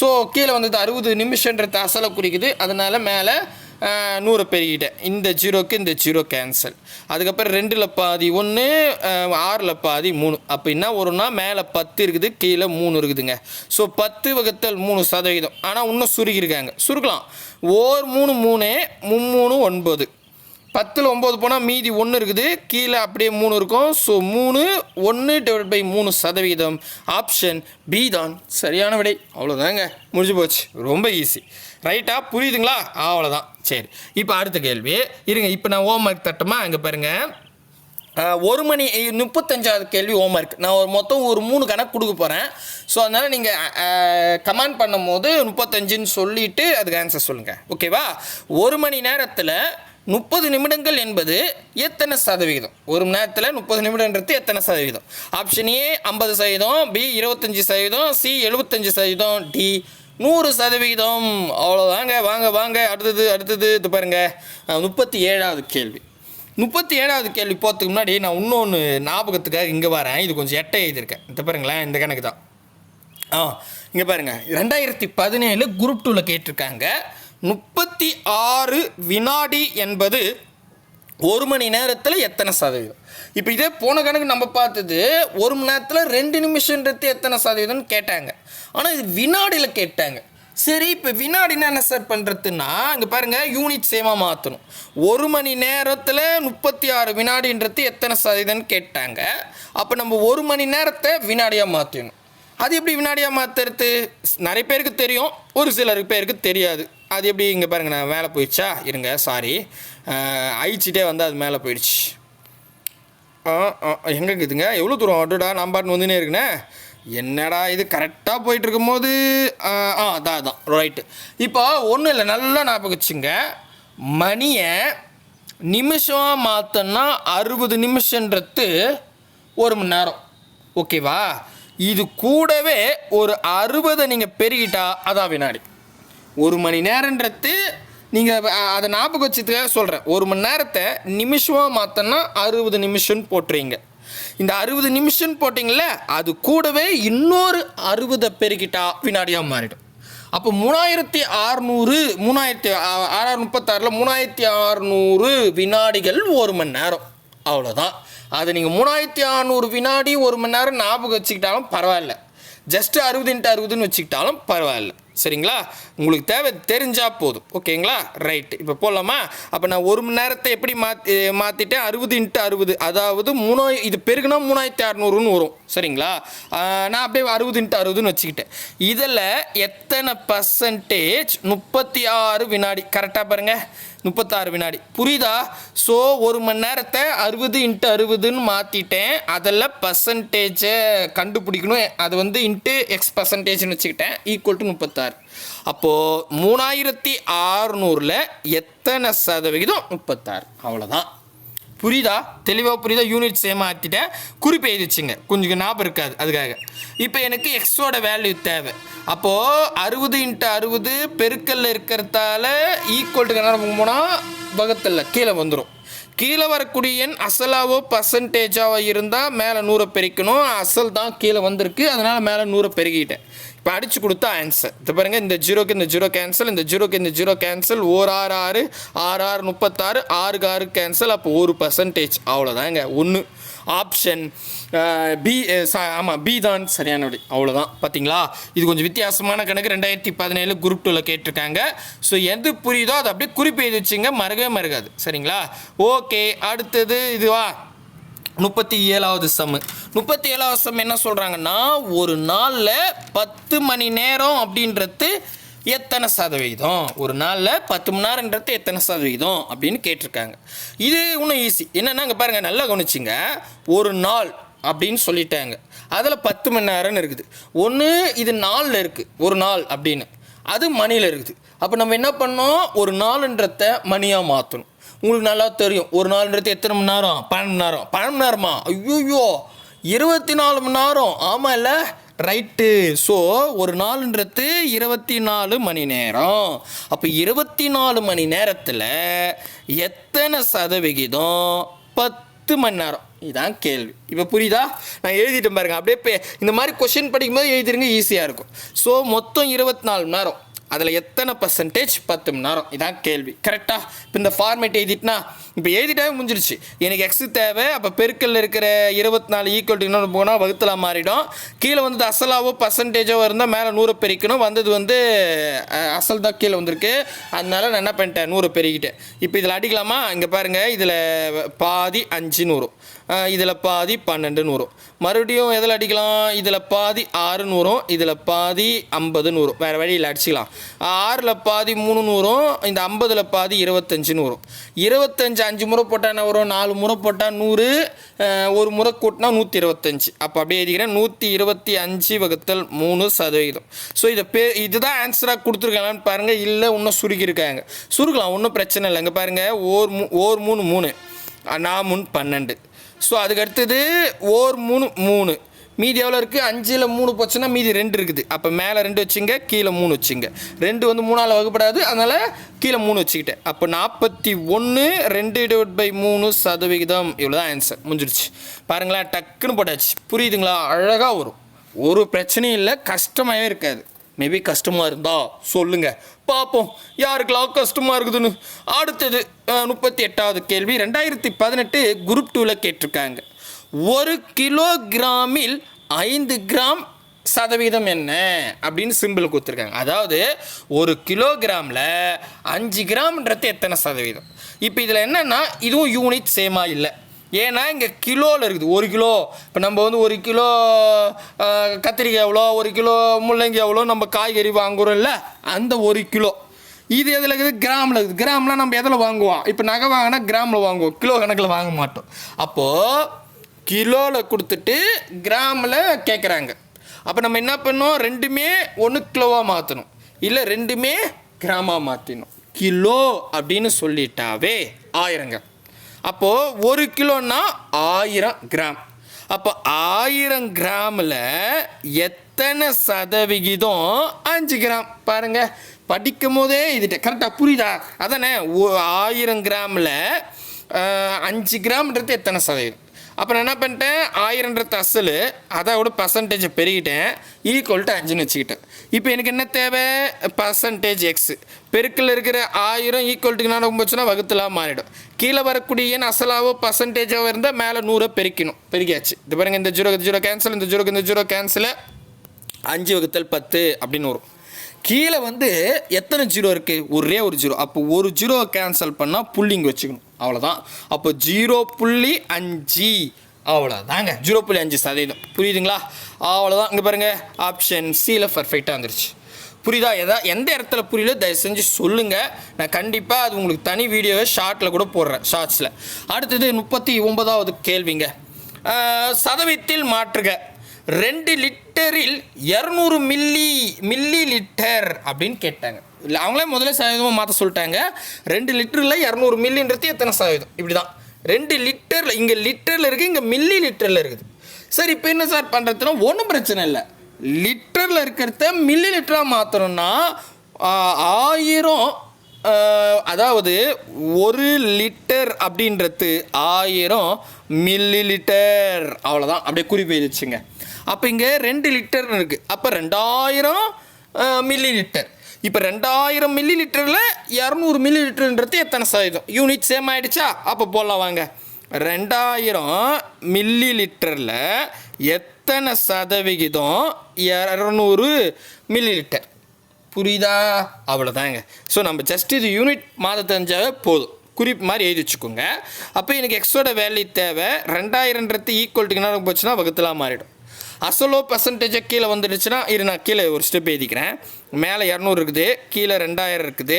ஸோ கீழே வந்தது அறுபது நிமிஷன்றது அசலை குறிக்குது. அதனால் மேலே நூறை பெருகிட்டேன். இந்த ஜீரோக்கு இந்த ஜீரோ கேன்சல் அதுக்கப்புறம் ரெண்டில் பாதி ஒன்று ஆறில் பாதி மூணு. அப்போ என்ன வரும்னா மேலே பத்து இருக்குது கீழே மூணு இருக்குதுங்க. ஸோ பத்து வகுத்தல் மூணு சதவீதம். ஆனால் இன்னும் சுருக்கியிருக்காங்க. சுருக்கலாம். ஓர் மூணு மூணு மும்மூணு ஒன்பது. பத்தில் ஒம்பது போனால் மீதி ஒன்று இருக்குது. கீழே அப்படியே மூணு இருக்கும். ஸோ மூணு ஒன்று டிவைட் பை மூணு சதவீதம். ஆப்ஷன் பி தான். சரியான விடை. அவ்வளோதாங்க முடிஞ்சு போச்சு. ரொம்ப ஈஸி ரைட்டா புரியுதுங்களா? அவ்வளோதான் சரி. இப்போ அடுத்த கேள்வி. இருங்க இப்போ நான் ஹோம் ஒர்க் தட்டுமா அங்கே பாருங்கள் ஒரு மணி முப்பத்தஞ்சாவது கேள்வி ஹோம்ஒர்க் நான் ஒரு மொத்தம் ஒரு மூணு கணக்கு கொடுக்க போகிறேன் ஸோ அதனால் நீங்கள் கமெண்ட் பண்ணும்போது முப்பத்தஞ்சுன்னு சொல்லிவிட்டு அதுக்கு ஆன்சர் சொல்லுங்கள் ஓகேவா ஒரு மணி நேரத்தில் முப்பது நிமிடங்கள் என்பது எத்தனை சதவிகிதம்? ஒரு மணி நேரத்தில் முப்பது நிமிடன்றது எத்தனை சதவீதம் ஆப்ஷன் ஏ ஐம்பது சதவீதம் பி இருபத்தஞ்சி சதவீதம் சி எழுபத்தஞ்சி சதவீதம் டி நூறு சதவிகிதம். அவ்வளோதாங்க வாங்க வாங்க. அடுத்தது அடுத்தது. இது பாருங்கள் முப்பத்தி ஏழாவது கேள்வி. முப்பத்தி ஏழாவது கேள்வி போகிறதுக்கு முன்னாடி நான் இன்னொன்று ஞாபகத்துக்காக இங்கே வரேன். இது கொஞ்சம் எட்டை எழுதியிருக்கேன். இது பாருங்களேன். இந்த கணக்கு தான் ஆ இங்கே பாருங்கள் ரெண்டாயிரத்தி பதினேழு குரூப் டூவில் கேட்டிருக்காங்க. முப்பத்தி ஆறு வினாடி என்பது ஒரு மணி நேரத்தில் எத்தனை சதவீதம்? இப்போ இதே போன கணக்கு நம்ம பார்த்தது ஒரு மணி நேரத்தில் ரெண்டு நிமிஷன்றது எத்தனை சதவீதம்னு கேட்டாங்க. ஆனால் இது வினாடியில் கேட்டாங்க. சரி இப்போ வினாடினா என்ன சார் பண்ணுறதுன்னா இங்கே பாருங்கள் யூனிட் சேமாக மாற்றணும் ஒரு மணி நேரத்தில் முப்பத்தி ஆறு வினாடின்றது எத்தனை சதவீதம்னு கேட்டாங்க. அப்போ நம்ம ஒரு மணி நேரத்தை வினாடியாக மாற்றணும் அது எப்படி வினாடியாக மாற்றுறது நிறைய பேருக்கு தெரியும் ஒரு சிலர் பேருக்கு தெரியாது. அது எப்படி இங்கே பாருங்கள் நான் மேலே போயிடுச்சா? இருங்க சாரி அழிச்சிட்டே வந்து அது மேலே போயிடுச்சு. ஆ ஆ, இருக்குதுங்க எவ்வளோ தூரம் அட்டுடா நான் பாட்டு வந்துனே இருக்குண்ணே என்னடா இது? கரெக்டாக போயிட்டு இருக்கும்போது ஆ அதான் அதான் ரைட்டு இப்போ ஒன்றும் இல்லை நல்லா ஞாபகம் வச்சுங்க. மணியை நிமிஷமாக மாற்றோன்னா அறுபது நிமிஷன்றது ஒரு மணி நேரம். ஓகேவா இது கூடவே ஒரு அறுபதை நீங்கள் பெருகிட்டா அதான் வினாடி. ஒரு மணி நேரன்றது நீங்கள் அதை ஞாபகம் வச்சதுக்காக சொல்கிறேன் ஒரு மணி நேரத்தை நிமிஷமாக மாற்றோன்னா அறுபது நிமிஷம்னு போட்டுறீங்க இந்த அறுபது நிமிஷம் போட்டிங்கள அது கூடவே இன்னொரு அறுபதை பெருக்கிட்டா வினாடியாக மாறிடும். அப்போ மூணாயிரத்தி ஆறுநூறு மூணாயிரத்தி ஆறாயிரம் முப்பத்தாறில் மூணாயிரத்தி அறநூறு வினாடிகள் ஒரு மணி நேரம். அவ்வளோதான் அது நீங்கள் மூணாயிரத்தி அறநூறு வினாடி ஒரு மணி நேரம் ஞாபகம் வச்சுக்கிட்டாலும் பரவாயில்ல. ஜஸ்ட்டு அறுபது இன்ட்டு அறுபதுன்னு வச்சுக்கிட்டாலும் பரவாயில்ல. சரிங்களா? உங்களுக்கு தேவை தெரிஞ்சால் போதும். ஓகேங்களா? ரைட் இப்போ போகலாமா அப்போ நான் ஒரு மணி நேரத்தை எப்படி மாற்றி மாற்றிட்டேன் அறுபது இன்ட்டு அறுபது. அதாவது மூணாய் இது பெருகுனா மூணாயிரத்தி அறநூறுன்னு வரும். சரிங்களா? நான் அப்படியே அறுபது இன்ட்டு அறுபதுன்னு வச்சுக்கிட்டேன். இதில் எத்தனை பர்சன்டேஜ் முப்பத்தி ஆறு வினாடி. கரெக்டாக பாருங்கள் முப்பத்தாறு வினாடி. புரியுதா? ஸோ ஒரு மணி நேரத்தை அறுபது இன்ட்டு அறுபதுன்னு மாற்றிட்டேன் அதில் பர்சன்டேஜை கண்டுபிடிக்கணும். அது வந்து இன்ட்டு எக்ஸ் பர்சன்டேஜ்னு வச்சுக்கிட்டேன். ஈக்குவல் டு முப்பத்தாறு. அப்போது மூணாயிரத்தி ஆறுநூறில் எத்தனை சதவிகிதம்? முப்பத்தாறு. அவ்வளோதான் புரியுதா? தெளிவாக புரியுதா? யூனிட் சேம் ஆற்றிட்டேன் குறிப்பு எழுதிச்சுங்க கொஞ்சம் ஞாபகம் இருக்காது. அதுக்காக. இப்போ எனக்கு எக்ஸோட வேல்யூ தேவை. அப்போது அறுபது இன்ட்டு அறுபது பெருக்கல்ல இருக்கிறதால ஈக்குவல் டு என்ன போனால் வகத்தில் கீழே வந்துடும் கீழே வரக்கூடிய எண் அசலாவோ பர்சன்டேஜாவோ இருந்தால் மேலே நூறை பெருக்கணும். அசல் தான் கீழே வந்திருக்கு. அதனால் மேலே நூறை பெருகிட்டேன் இப்போ அடிச்சு கொடுத்தா ஆன்சர் இது பாருங்கள் இந்த ஜீரோக்கு இந்த ஜீரோ கேன்சல் இந்த ஜீரோக்கு இந்த ஜீரோ கேன்சல் ஓர் ஆறு ஆறு ஆறு ஆறு முப்பத்தாறு ஆறுக்கு ஆறு கேன்சல் அப்போ ஒரு பர்சன்டேஜ் அவ்வளோதாங்க ஒன்று ஆப்ஷன் பி ஆமாம் பி தான் சரியான விடை அவ்வளோதான் பார்த்தீங்களா இது கொஞ்சம் வித்தியாசமான கணக்கு. ரெண்டாயிரத்தி பதினேழு குரூப் டூவில் கேட்டிருக்காங்க. ஸோ எது புரியுதோ அதை அப்படியே குறிப்பு எழுதி வச்சுங்க மறக்கவே மறக்காது. சரிங்களா? ஓகே அடுத்தது இதுவா? முப்பத்தி ஏழாவது சம்மு முப்பத்தி ஏழாவது சம் என்ன சொல்கிறாங்கன்னா ஒரு நாளில் பத்து மணி நேரம் அப்படின்றது எத்தனை சதவீதம்? ஒரு நாளில் பத்து மணி நேரன்றது எத்தனை சதவீதம் அப்படின்னு கேட்டிருக்காங்க. இது இன்னும் ஈஸி என்னென்னா அங்கே பாருங்கள் நல்லா கவனிச்சிங்க. ஒரு நாள் அப்படின்னு சொல்லிட்டாங்க. அதில் பத்து மணி நேரம்னு இருக்குது. ஒன்று இது நாளில் இருக்குது ஒரு நாள் அப்படின்னு. அது மணியில் இருக்குது. அப்போ நம்ம என்ன பண்ணோம்? ஒரு நாளுன்றத மணியாக மாற்றணும் உங்களுக்கு நல்லா தெரியும். ஒரு நாள்ன்றது எத்தனை மணி நேரம்? பன்னெண்டு மணி நேரம். பன்னெண்டு மணி நேரமா? ஐயோயோ! இருபத்தி நாலு மணி நேரம். ஆமாம் இல்லை ரைட்டு ஸோ ஒரு நாளுன்றது இருபத்தி நாலு மணி நேரம். அப்போ இருபத்தி நாலு மணி நேரத்தில் எத்தனை சதவிகிதம்? பத்து மணி நேரம். இதான் கேள்வி. இப்போ புரியுதா? நான் எழுதிட்டேன் பாருங்க. அப்படியே பே- இந்த மாதிரி கொஷின் படிக்கும்போது எழுதிருங்க ஈஸியாக இருக்கும். ஸோ மொத்தம் இருபத்தி நாலு மணி நேரம். அதில் எத்தனை பர்சன்டேஜ் பத்து மணி நேரம்? இதான் கேள்வி. கரெக்டாக இப்போ இந்த ஃபார்மேட் எழுதிட்டுனா இப்போ எழுதிட்டாவே முடிஞ்சிருச்சு. எனக்கு எக்ஸ் தேவை அப்போ பெருக்கல்ல இருக்கிற இருபத்தி நாலு ஈக்குவல் இன்னொன்று போனால் வகுத்தலாக மாறிடும். கீழே வந்து அசலாவோ பர்சன்டேஜோ இருந்தால் மேலே நூறு பெருக்கணும். வந்தது வந்து அசல் தான் கீழே வந்திருக்கு. அதனால நான் என்ன பண்ணிட்டேன்? நூறு பெருகிட்டேன். இப்போ இதில் அடிக்கலாமா? இங்கே பாருங்கள் இதில் பாதி அஞ்சு நூறும் இதில் பாதி பன்னெண்டு நூறும் மறுபடியும் எதில் அடிக்கலாம்? இதில் பாதி ஆறு நூறும் இதில் பாதி ஐம்பது நூறு. வேறு வழியில் அடிச்சுக்கலாம். ஆறில் பாதி மூணு நூறும் இந்த ஐம்பதில் பாதி இருபத்தஞ்சு வரும் இருபத்தஞ்சு அஞ்சு முறை போட்டால் என்ன வரும்? நாலு முறை போட்டால் நூறு ஒரு முறை கூட்டினா நூற்றி இருபத்தஞ்சி அப்போ அப்படியே எழுதிக்கிறேன். நூற்றி இருபத்தி அஞ்சு வகுத்தல் மூணு சதவீதம். ஸோ இதை பே இதுதான் ஆன்சராக கொடுத்துருக்காங்களான்னு பாருங்கள் இல்லை இன்னும் சுருக்கியிருக்காங்க. சுருக்கலாம் ஒன்றும் பிரச்சனை இல்லைங்க பாருங்கள் ஓர் மூ ஓர் மூணு மூணு. நான் முன் பன்னெண்டு. ஸோ அதுக்கு அடுத்தது ஓர் மூணு மூணு. மீதி எவ்வளோ இருக்குது அஞ்சில் மூணு போச்சுன்னா மீதி ரெண்டு இருக்குது. அப்போ மேலே ரெண்டு வச்சுங்க கீழே மூணு வச்சுங்க. ரெண்டு வந்து மூணால் வகுப்படாது அதனால் கீழே மூணு வச்சுக்கிட்டேன். அப்போ நாற்பத்தி ஒன்று ரெண்டு டிவைட் பை மூணு சதவிகிதம். இவ்வளோ தான் ஆன்சர் முடிஞ்சிடுச்சு. பாருங்களேன் டக்குன்னு போட்டாச்சு. புரியுதுங்களா? அழகாக வரும். ஒரு பிரச்சனையும் இல்லை கஷ்டமாகவே இருக்காது. மேபி கஷ்டமாக இருந்தா சொல்லுங்கள் பார்ப்போம் யாருக்கெல்லாம் கஷ்டமாக இருக்குதுன்னு? அடுத்தது முப்பத்தி எட்டாவது கேள்வி. ரெண்டாயிரத்தி பதினெட்டு குரூப் டூவில் கேட்டிருக்காங்க. ஒரு கிலோகிராமில் ஐந்து கிராம் சதவீதம் என்ன? அப்படின்னு சிம்பிள் கொடுத்துருக்காங்க. அதாவது ஒரு கிலோகிராமில் அஞ்சு கிராம்ன்றது எத்தனை சதவீதம்? இப்போ இதில் என்னென்னா இதுவும் யூனிட் சேமாக இல்லை. ஏன்னா இங்கே கிலோவில் இருக்குது. ஒரு கிலோ. இப்போ நம்ம வந்து ஒரு கிலோ கத்திரிக்காய் எவ்வளோ? ஒரு கிலோ முள்ளங்கி எவ்வளோ? நம்ம காய்கறி வாங்குறோம்ல அந்த ஒரு கிலோ. இது எதில் இருக்குது? கிராமில் இருக்குது. கிராம்லாம் நம்ம எதில் வாங்குவோம்? இப்போ நகை வாங்கினா கிராமில் வாங்குவோம். கிலோ கணக்கில் வாங்க மாட்டோம். அப்போது கிலோவில் கொடுத்துட்டு கிராமில் கேட்குறாங்க அப்போ நம்ம என்ன பண்ணோம் ரெண்டுமே ஒன்று கிலோவாக மாற்றணும் இல்லை ரெண்டுமே கிராமாக மாற்றினோம் கிலோ அப்படின்னு சொல்லிட்டாவே ஆயிரங்க. அப்போது ஒரு கிலோன்னா ஆயிரம் கிராம். அப்போ ஆயிரம் கிராமில் எத்தனை சதவிகிதம்? அஞ்சு கிராம். பாருங்க. படிக்கும் போதே இதுட்ட கரெக்டாக புரியுதா? அதானே ஆயிரம் கிராமில் அஞ்சு கிராம்ன்றது எத்தனை சதவீதம்? அப்புறம் என்ன பண்ணிட்டேன்? ஆயிரன்றது அசல் அதோட பர்சன்டேஜை பெருகிட்டேன். ஈக்குவல் டு அஞ்சுன்னு வச்சுக்கிட்டேன். இப்போ எனக்கு என்ன தேவை? பர்சன்டேஜ் எக்ஸ் பெருக்கில் இருக்கிற ஆயிரம் ஈக்குவல்ட்டுக்கு நான் போச்சுன்னா வகுத்துலாம் மாறிடும். கீழே வரக்கூடிய எண் அசலாவோ பர்சன்டேஜாவோ இருந்தால் மேலே நூறை பெருக்கணும். பெருக்கியாச்சு இது பாருங்கள் இந்த ஜீரோ ஜீரோ கேன்சல் இந்த ஜீரோக்கு இந்த ஜீரோ கேன்சல் அஞ்சு வகுத்தல் பத்து அப்படின்னு வரும். கீழே வந்து எத்தனை ஜீரோ இருக்குது ஒரே ஒரு ஜீரோ அப்போ ஒரு ஜீரோ கேன்சல் பண்ணால் புள்ளிங்க வச்சுக்கணும். அவ்வளோதான் அப்போ ஜீரோ புள்ளி அஞ்சு. அவ்வளோதாங்க ஜீரோ புள்ளி அஞ்சு சதவீதம். புரியுதுங்களா? அவ்வளோதான் இங்கே பாருங்கள் ஆப்ஷன் சியில் பர்ஃபெக்டாக வந்துருச்சு. புரியுதா? எதா எந்த இடத்துல புரியல? தயவு செஞ்சு சொல்லுங்கள் நான் கண்டிப்பாக அது உங்களுக்கு தனி வீடியோவை ஷார்ட்டில் கூட போடுறேன் ஷார்ட்ஸில் அடுத்தது முப்பத்தி ஒன்பதாவது கேள்விங்க. சதவீதத்தில் மாற்றுக. ரெண்டு லிட்டரில் இரநூறு மில்லி மில்லி லிட்டர் அப்படின்னு கேட்டாங்க. இல்லை அவங்களே முதல்ல சதவீதமாக மாற்ற சொல்லிட்டாங்க. ரெண்டு லிட்டரில் இரநூறு மில்லின்றது எத்தனை சதவீதம்? இப்படி தான் ரெண்டு லிட்டரில் இங்கே லிட்டரில் இருக்குது இங்கே மில்லி லிட்டரில் இருக்குது. சார் இப்போ என்ன சார் பண்ணுறதுனா ஒன்றும் பிரச்சனை இல்லை. லிட்டரில் இருக்கிறத மில்லி லிட்டராக மாற்றணும்னா ஆயிரம் அதாவது ஒரு லிட்டர் அப்படின்றது ஆயிரம் மில்லி லிட்டர் அவ்வளோதான் அப்படியே குறிப்பு எழுதிச்சுங்க அப்போ இங்கே ரெண்டு லிட்டர்னு இருக்குது அப்போ ரெண்டாயிரம் மில்லி லிட்டர் இப்போ ரெண்டாயிரம் மில்லி லிட்டரில் இரநூறு மில்லி லிட்டருன்றது எத்தனை சதவீதம்? யூனிட் சேம் ஆகிடுச்சா அப்போ போடலாம் வாங்க. ரெண்டாயிரம் மில்லி லிட்டரில் எத்தனை சதவிகிதம்? இரநூறு மில்லி லிட்டர் புரியுதா? அவ்வளோதாங்க ஸோ நம்ம ஜஸ்ட் இது யூனிட் மாத தெரிஞ்சாவே போதும். குறிப்பு மாதிரி எழுதி வச்சுக்கோங்க. அப்போ எனக்கு எக்ஸோட வேல்யூ தேவை. ரெண்டாயிரன்றது ஈக்குவல்ட்டுக்கு என்ன போச்சுன்னா வகுத்தலாக மாறிடும். அசலோ பர்சன்டேஜை கீழே வந்துடுச்சுன்னா இரு நான் கீழே ஒரு ஸ்டெப் எழுதிக்கிறேன். மேலே இரநூறு இருக்குது கீழே ரெண்டாயிரம் இருக்குது.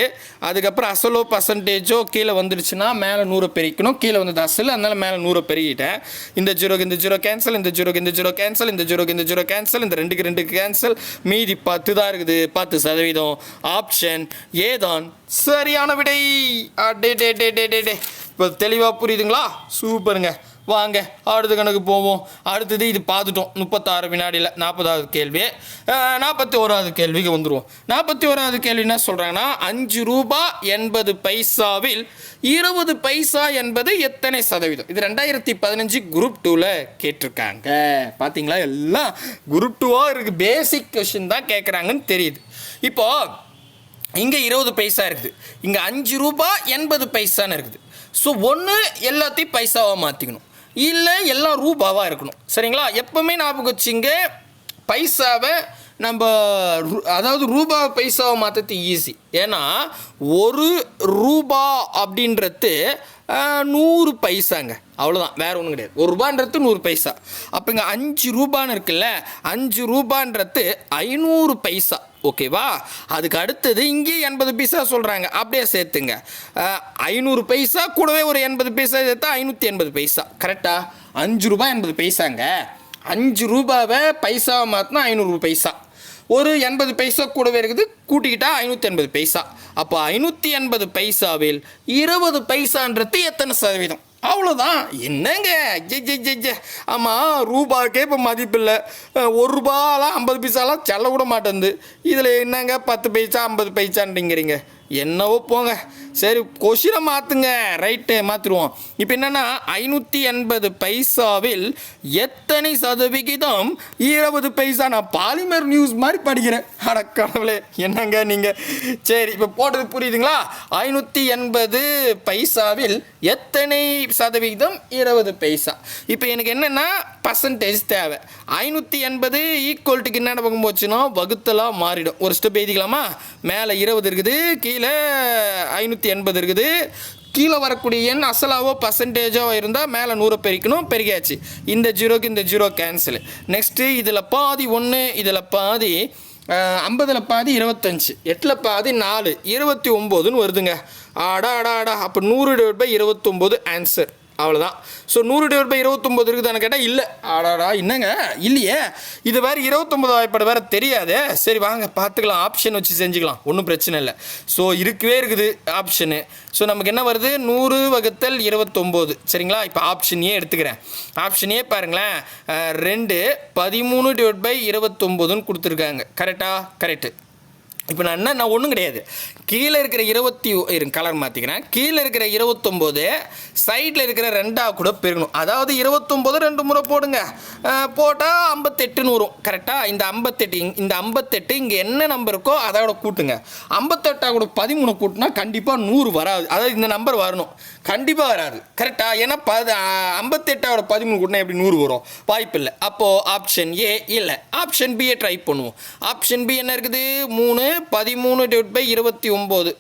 அதுக்கப்புறம் அசலோ பர்சன்டேஜோ கீழே வந்துடுச்சுன்னா மேலே நூறு பெருக்கணும். கீழே வந்தது அசல் அதனால் மேலே நூறு பெருகிட்டேன். இந்த ஜீரோக்கு இந்த ஜீரோ கேன்சல் இந்த ஜீரோக்கு இந்த ஜீரோ கேன்சல் இந்த ஜீரோக்கு இந்த ஜீரோ கேன்சல் இந்த ரெண்டுக்கு ரெண்டுக்கு கேன்சல் மீதி பத்து தான் இருக்குது பத்து சதவீதம். ஆப்ஷன் ஏதான் சரியான விடை. அடே டே டே டே டே டே இப்போ தெளிவாக புரியுதுங்களா? சூப்பருங்க. வாங்க அடுத்த கணக்கு போவோம். அடுத்தது இது பார்த்துட்டோம். முப்பத்தாறு வினாடியில் நாற்பதாவது கேள்வி. நாற்பத்தி ஓராவது கேள்விக்கு வந்துடுவோம் நாற்பத்தி ஓராவது கேள்வி என்ன சொல்கிறாங்கன்னா அஞ்சு ரூபா எண்பது பைசாவில் இருபது பைசா என்பது எத்தனை சதவீதம்? இது ரெண்டாயிரத்தி பதினஞ்சு குரூப் டூவில் கேட்டிருக்காங்க. பார்த்தீங்களா எல்லாம் குரூப் டூவாக இருக்குது பேசிக் கொஷின் தான் கேட்குறாங்கன்னு தெரியுது. இப்போது இங்கே இருபது பைசா இருக்குது. இங்கே அஞ்சு ரூபா எண்பது பைசான்னு இருக்குது. ஸோ ஒன்று எல்லாத்தையும் பைசாவாக மாற்றிக்கணும் இல்லை எல்லாம் ரூபாவாக இருக்கணும். சரிங்களா? எப்பவுமே ஞாபகம் வச்சுங்க பைசாவை நம்ம அதாவது ரூபா பைசாவை மாற்றுறது ஈஸி ஏன்னா ஒரு ரூபா அப்படின்றது நூறு பைசாங்க. அவ்வளோதான் வேறு ஒன்றும் கிடையாது. ஒரு ரூபான்றது நூறு பைசா. அப்போ இங்கே அஞ்சு ரூபான்னு இருக்குல்ல அஞ்சு ரூபான்றது ஐநூறு பைசா. ஓகேவா? அதுக்கு அடுத்தது இங்கே எண்பது பைசா சொல்கிறாங்க அப்படியே சேர்த்துங்க. ஐநூறு பைசா கூடவே ஒரு எண்பது பைசா சேர்த்தா ஐநூற்றி எண்பது பைசா. கரெக்டாக அஞ்சு ரூபாய் எண்பது பைசாங்க. அஞ்சு ரூபாவை பைசாவை மாற்றினா ஐநூறு பைசா. ஒரு எண்பது பைசா கூடவே இருக்குது கூட்டிக்கிட்டால் ஐநூற்றி எண்பது பைசா. அப்போ ஐநூற்றி எண்பது பைசாவில் இருபது பைசான்றது எத்தனை சதவீதம்? அவ்வளோதான் என்னங்க? ஜெ ஜெ ஜே ஜே. ஆமாம் ரூபாய்க்கே இப்போ மதிப்பில்லை. ஒரு ரூபாலாம் ஐம்பது பைசாலாம் செல்ல விட மாட்டேங்குது. இதில் என்னங்க? பத்து பைசா ஐம்பது பைசான்றிங்கிறீங்க. என்னவோ போங்க. சரி கொஷினை மாற்றுங்க ரைட்டு மாற்றிடுவோம் இப்போ என்னென்னா ஐநூற்றி எண்பது பைசாவில் எத்தனை சதவிகிதம் இருபது பைசா? நான் பாலிமர் நியூஸ் மாதிரி படிக்கிறேன். அட கடவுளே என்னங்க நீங்கள் சரி இப்போ போட்டது புரியுதுங்களா? ஐநூற்றி எண்பது பைசாவில் எத்தனை சதவிகிதம் இருபது பைசா? இப்போ எனக்கு என்னென்னா பர்சன்டேஜ் தேவை. ஐநூற்றி எண்பது ஈக்குவல்ட்டுக்கு என்ன பக்கம் போச்சுன்னா வகுத்தலாக மாறிடும். ஒரு ஸ்டெப் எழுதிக்கலாமா? மேலே இருபது இருக்குது கீழே ஐநூற்றி எண்பது இருக்குது. கீழே வரக்கூடிய எண் அசலாவோ பர்சன்டேஜோ இருந்தால் மேலே நூறு பெருக்கணும் பெருகியாச்சு. இந்த ஜீரோக்கு இந்த ஜீரோ கேன்சல் நெக்ஸ்ட்டு இதில் பாதி ஒன்று இதில் பாதி ஐம்பதில் பாதி இருபத்தஞ்சி. எட்டில் பாதி நாலு. இருபத்தி ஒம்போதுன்னு வருதுங்க. ஆடா ஆடா ஆடா. அப்போ நூறு டிவைட் பை இருபத்தொம்போது ஆன்சர் அவ்வளோதான் ஸோ நூறு டிவைட் பை இருபத்தொம்போது இருக்குதான்னு கேட்டால் இல்லை. ஆடாடா என்னங்க? இல்லையே. இது வேறு இருபத்தொம்போது வாய்ப்பாடு வேறு தெரியாதே. சரி வாங்க பார்த்துக்கலாம் ஆப்ஷன் வச்சு செஞ்சுக்கலாம். ஒன்றும் பிரச்சனை இல்லை. ஸோ இருக்கவே இருக்குது ஆப்ஷனு ஸோ நமக்கு என்ன வருது? நூறு வகுத்தல் இருபத்தொம்போது சரிங்களா? இப்போ ஆப்ஷன் ஏ எடுத்துக்கிறேன். ஆப்ஷன் ஏ பாருங்களேன். ரெண்டு பதிமூணு டிவைட் பை இருபத்தொம்போதுன்னு கொடுத்துருக்காங்க. கரெக்டா கரெக்டு இப்போ நான் என்ன நான் ஒன்றும் கிடையாது. கீழே இருக்கிற இருபத்தி கலர் மாற்றிக்கிறேன் கீழே இருக்கிற இருபத்தொம்போது சைடில் இருக்கிற ரெண்டாக கூட பெருகணும். அதாவது இருபத்தொம்போது ரெண்டு முறை போடுங்க. போட்டால் ஐம்பத்தெட்டுன்னு வரும் கரெக்டாக இந்த ஐம்பத்தெட்டு இந்த ஐம்பத்தெட்டு இங்கே என்ன நம்பர் இருக்கோ அதோட கூட்டுங்க. ஐம்பத்தெட்டாக கூட பதிமூணு கூட்டினா கண்டிப்பாக நூறு வராது. அதாவது இந்த நம்பர் வரணும். கண்டிப்பாக வராது. கரெக்டாக ஏன்னா பது ஐம்பத்தெட்டாவோட பதிமூணு கூட்டினா எப்படி நூறு வரும்? வாய்ப்பில்லை. அப்போது ஆப்ஷன் ஏ இல்லை. ஆப்ஷன் பியை ட்ரை பண்ணுவோம். ஆப்ஷன் பி என்ன இருக்குது? மூணு பதிமூணு டிவைட் பை இருபத்தி ஒம்பது.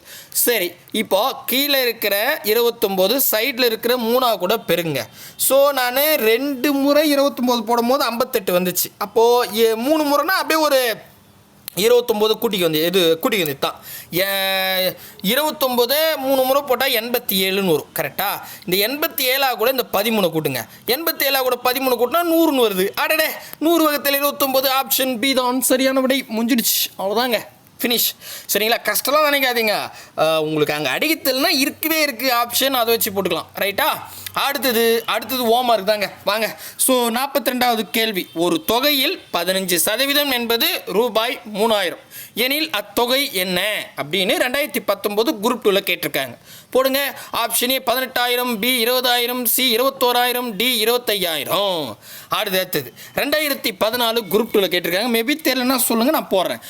சரி இப்போ கீழே இருக்கிற இருபத்தொம்போது சைடில் இருக்கிற மூணாக கூட பெருங்க ஸோ நான் ரெண்டு முறை இருபத்தொம்போது போடும்போது ஐம்பத்தெட்டு வந்துச்சு. அப்போது மூணு முறைனா அப்படியே ஒரு இருபத்தொம்போது கூட்டிக்கு வந்து இது கூட்டிக்கு வந்து தான். இருபத்தொம்போது மூணு முறை போட்டால் எண்பத்தி ஏழுன்னு வரும் கரெக்டாக இந்த எண்பத்தி ஏழாக கூட இந்த பதிமூணு கூட்டுங்க. எண்பத்தி ஏழாக கூட பதிமூணு கூட்டினா நூறுன்னு வருது. அடடே நூறு வகத்தில் இருபத்தொம்போது ஆப்ஷன் பி தான். சரியான விடை முடிஞ்சிடுச்சு. அவ்வளோதாங்க ஃபினிஷ் சரிங்களா? கஷ்டம்லாம் நினைக்காதீங்க. உங்களுக்கு அங்கே அடிக்கத்தல்னா இருக்கவே இருக்குது ஆப்ஷன் அதை வச்சு போட்டுக்கலாம். ரைட்டா அடுத்தது அடுத்தது ஓமார்க் தாங்க. வாங்க. ஸோ நாற்பத்தி ரெண்டாவது கேள்வி. ஒரு தொகையில் பதினஞ்சு சதவீதம் என்பது ரூபாய் மூணாயிரம். எனில் அத்தொகை என்ன? அப்படின்னு ரெண்டாயிரத்தி பத்தொம்போது குரூப் டூவில் கேட்டிருக்காங்க. போடுங்க. ஆப்ஷன் ஏ பதினெட்டாயிரம் பி இருபதாயிரம் சி இருபத்தோராயிரம் டி இருபத்தையாயிரம். அடுத்து அடுத்தது. ரெண்டாயிரத்தி பதினாலு குரூப் டூவில் கேட்டிருக்காங்க. மேபி தெரியலன்னா சொல்லுங்கள் நான் போடுறேன்.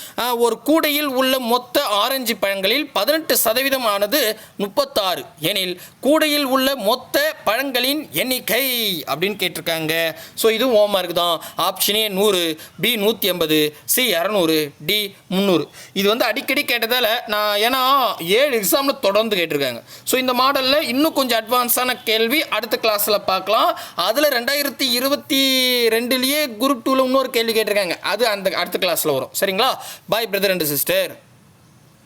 ஒரு கூடையில் உள்ள மொத்த ஆரஞ்சு பழங்களில் பதினெட்டு சதவீதம் ஆனது முப்பத்தாறு. எனில் கூடையில் உள்ள மொத்த பழங்களின் எண்ணிக்கை அப்படின்னு கேட்டிருக்காங்க. ஸோ இதுவும் ஹோம்ஒர்க் தான். ஆப்ஷன் ஏ நூறு பி நூற்றி ஐம்பது சி இரநூறு டி முந்நூறு. இது வந்து அடிக்கடி கேட்டதால் நான் ஏன்னா ஏழு எக்ஸாமில் தொடர்ந்து கேட்டிருக்காங்க. ஸோ இந்த மாடலில் இன்னும் கொஞ்சம் அட்வான்ஸான கேள்வி அடுத்த கிளாஸில் பார்க்கலாம். அதில் ரெண்டாயிரத்தி இருபத்தி ரெண்டுலேயே குரூப் டூவில் இன்னொரு கேள்வி கேட்டிருக்காங்க. அது அந்த அடுத்த கிளாஸில் வரும். சரிங்களா? பாய் பிரதர் அண்ட் சிஸ்டர்